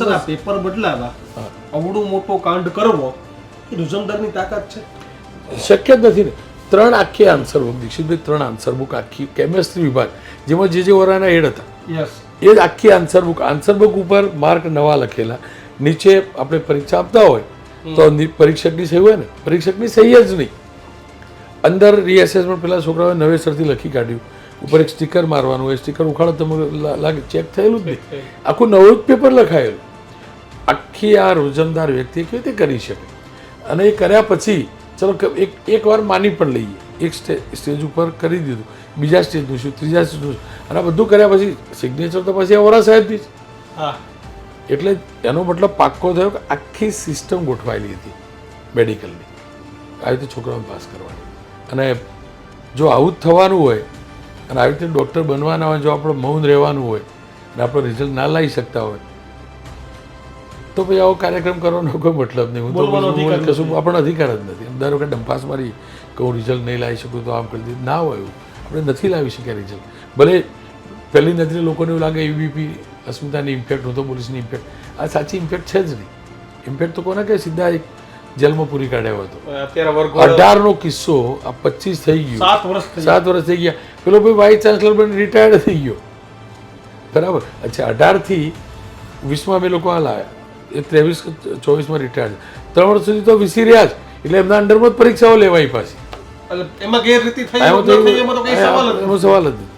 Sir આ paper બદલાવા. અવડું મોટો કાંડ કરવો એ રુજમદારની તાકાત છે. શક્ય જ નથી ને. ત્રણ આખી આન્સર બુક દીક્ષિતભાઈ ત્રણ આન્સર બુક આખી કેમેસ્ટ્રી વિભાગ જેમાં જે જે વરાના એડ હતા. એ જ આખી આન્સર બુક આન્સર બુક ઉપર માર્ક નવા લખેલા. નીચે આપણે પરીક્ષા આપતા હોય તો પરીક્ષકની સહી હોય ને. પરીક્ષકની સહી જ નહીં. અંદર રીએસેસમેન્ટ પેલા છોકરાઓએ નવેસરથી લખી કાઢ્યું. ઉપર એક સ્ટીકર મારવાનું એ સ્ટીકર ઉખાડો તમે લાગે ચેક થયેલું જ નહીં. આખું નવું જ પેપર લખાયેલું. આખી આ રોજમદાર વ્યક્તિ કેવી રીતે કરી શકે? અને એ કર્યા પછી ચલો એક એક વાર માની પણ લઈએ. એક સ્ટેજ સ્ટેજ ઉપર કરી દીધું. બીજા સ્ટેજનું શું ત્રીજા સ્ટેજનું શું અને આ બધું કર્યા પછી સિગ્નેચર તો પછી ઓરા સાહેબની જ. હા. એટલે એનો મતલબ પાક્કો થયો કે આખી સિસ્ટમ ગોઠવાયેલી હતી મેડિકલની આવી રીતે છોકરાઓને પાસ કરવાની. અને જો આવું જ થવાનું હોય અને આવી રીતે ડૉક્ટર બનવાના હોય જો આપણે મૌન રહેવાનું હોય અને આપણે રિઝલ્ટ ના લાવી શકતા હોય તો પછી આવો કાર્યક્રમ કરવાનો કોઈ મતલબ નહીં. હું તો કશું આપણો અધિકાર જ નથી. દર વખતે ડંફાસ મારી કે હું રિઝલ્ટ નહીં લાવી શકું તો આમ કરી દીધું ના હોય એવું. આપણે નથી લાવી શક્યા રિઝલ્ટ ભલે પહેલી નજરે લોકોને એવું લાગે યુબીપી અસ્મિતાની ઇમ્પેક્ટ હું તો પોલીસની ઇમ્પેક્ટ આ સાચી ઇમ્પેક્ટ છે જ નહીં. ઇમ્પેક્ટ તો કોને કે સીધા એક જેલમાં પૂરી કાઢ્યો હતો અઢારનો કિસ્સો આ પચીસ થઈ ગયો. સાત વર્ષ થઈ સાત વર્ષ થઈ ગયા. પેલો ભાઈ વાઇસ ચાન્સલર બની રિટાયર્ડ થઈ ગયો. બરાબર? અચ્છા અઢારથી વીસમાં અમે લોકો આ લાવ્યા એ ત્રેવીસ ચોવીસમાં રિટાયર્ડ ત્રણ વર્ષ સુધી તો વીસી રહ્યા જ. એટલે એમના અંડરમાં જ પરીક્ષાઓ લેવાય પાછી. એમાં ગેરરીતિ થઈ એમાં સવાલ જ નથી.